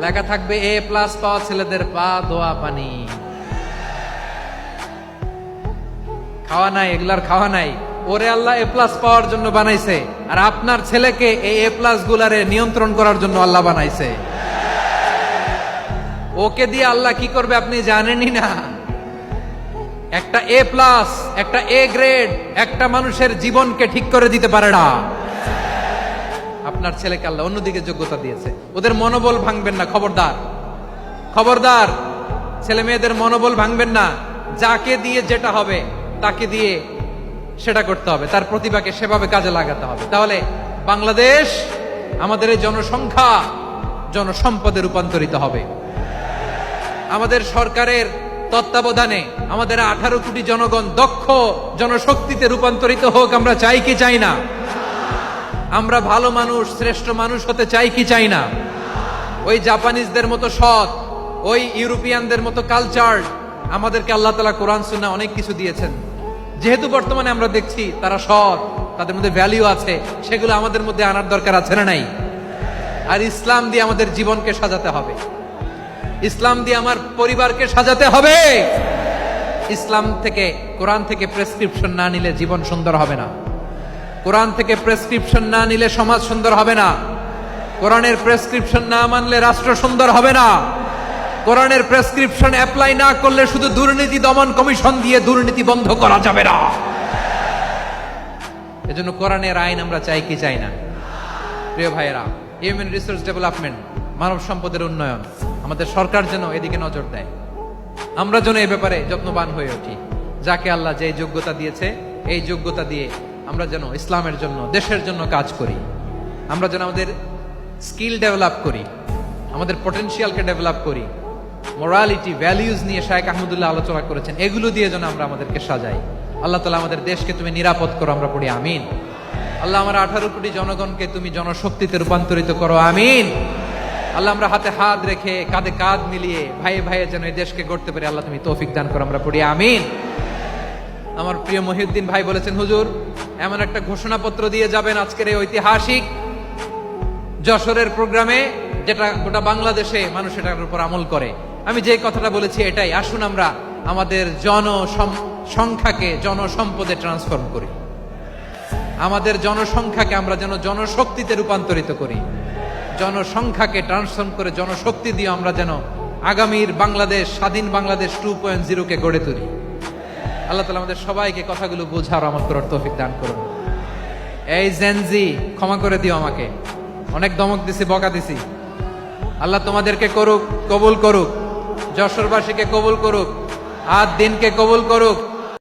লেখা থাকবে এ প্লাস পাওয়া ছেলেদের পা, ধোয়া পানি। খাওয়া নাই, এগুলার খাওয়া নাই। ওরে আল্লাহ, এ প্লাস পাওয়ার জন্য বানাইছে। আর আপনার ছেলেকে এই এ প্লাস গুলারে নিয়ন্ত্রণ করার জন্য আল্লাহ বানাইছে। ওকে দিয়ে আল্লাহ কি করবে আপনি জানেনই না। একটা এ প্লাস, একটা এ গ্রেড, একটা মানুষের জীবনকে ঠিক করে দিতে পারে না। আপনার ছেলেকে আল্লাহ অন্যদিকে যোগ্যতা দিয়েছে। ওদের মনোবল ভাঙবেন না, খবরদার। খবরদার, ছেলে মেয়েদের মনোবল ভাঙবেন না। যাকে দিয়ে যেটা হবে, তাকে দিয়ে সেটা করতে হবে। তার প্রতিভাকে সেভাবে কাজে লাগাতে হবে। তাহলে বাংলাদেশ আমাদের এই জনসংখ্যা জনসম্পদে রূপান্তরিত হবে। আমাদের সরকারের তত্ত্বাবধানে আমাদের আঠারো কোটি জনগণ দক্ষ জনশক্তিতে রূপান্তরিত হোক, আমরা চাই কি চাই না। আমরা ভালো মানুষ, শ্রেষ্ঠ মানুষ হতে চাই কি চাই না? ওই জাপানিজদের মতো সৎ, ওই ইউরোপিয়ানদের মতো কালচার আমাদেরকে আল্লাহ তালা কোরআন সুন্না অনেক কিছু দিয়েছেন। যেহেতু বর্তমানে আমরা দেখছি তারা সৎ, তাদের মধ্যে ভ্যালিউ আছে, সেগুলো আমাদের মধ্যে আনার দরকার আছে না নাই? আর ইসলাম দিয়ে আমাদের জীবনকে সাজাতে হবে। ইসলাম দিয়ে আমার পরিবারকে সাজাতে হবে। ইসলাম থেকে, কোরআন থেকে প্রেসক্রিপশন না নিলে জীবন সুন্দর হবে না। কোরআন থেকে প্রেসক্রিপশন না নিলে সমাজ সুন্দর হবে না। কোরআনের প্রেসক্রিপশন না মানলে রাষ্ট্র সুন্দর হবে না। কোরআনের প্রেসক্রিপশন অ্যাপ্লাই না করলে শুধু দুর্নীতি দমন কমিশন দিয়ে দুর্নীতি বন্ধ করা যাবে না। এজন্য কোরআনের আইন আমরা চাই কি চাই না। প্রিয় ভাইয়েরা, হিউম্যান রিসোর্স ডেভেলপমেন্ট, মানব সম্পদের উন্নয়ন আমাদের সরকার যেন এদিকে নজর দেয়। আমরা যেন এ ব্যাপারে যত্নবান হয়ে উঠি। যাকে আল্লাহ যে যোগ্যতা দিয়েছে, এই যোগ্যতা দিয়ে আমরা যেন ইসলামের জন্য, দেশের জন্য কাজ করি। আমরা যেন আমাদের স্কিল ডেভেলপ করি, আমাদের পটেনশিয়ালকে ডেভেলপ করি। মোরালিটি ভ্যালিউজ নিয়ে শায়েক আহমদুল্লাহ আলোচনা করেছেন, এগুলো দিয়ে যেন আমরা আমাদেরকে সাজাই। আল্লাহ তালা আমাদের দেশকে তুমি নিরাপদ করো, আমরা পড়ি, আমিন। আল্লাহ আমার আঠারো কোটি জনগণকে তুমি জনশক্তিতে রূপান্তরিত করো, আমিন। আল্লাহ আমরা হাতে হাত রেখে কাঁধে কাঁধ মিলিয়ে ভাই ভাইয়ে যেন এই দেশকে গড়তে পারি, আল্লাহ তুমি তৌফিক দান করো, আমরা পড়ি, আমিন। আমার প্রিয় মহিউদ্দিন ভাই বলেছেন, হুজুর এমন একটা ঘোষণাপত্র দিয়ে যাবেন আজকের এই ঐতিহাসিক যশোরের প্রোগ্রামে, যেটা গোটা বাংলাদেশে মানুষ এটার উপর আমল করে। আমি যে কথাটা বলেছি এটাই। আসুন আমরা আমাদের জন সংখ্যাকে, জনসম্পদে ট্রান্সফর্ম করি। আমাদের জনসংখ্যাকে আমরা যেন জনশক্তিতে রূপান্তরিত করি। জনসংখ্যাকে ট্রান্সফর্ম করে জনশক্তি দিয়ে আমরা যেন আগামীর বাংলাদেশ, স্বাধীন বাংলাদেশ টু পয়েন্ট জিরোকে গড়ে তুলি। আল্লাহ তালা আমাদের সবাইকে কথাগুলো বোঝার আমার করার তৌফিক দান করুন। এই জেনজি ক্ষমা করে দিও আমাকে। অনেক দমক দিছি, বকা দিছি। আল্লাহ তোমাদেরকে করুক, কবুল করুক। যশোরবাসীকে কবুল করুক। আর দিনকে কবুল করুক।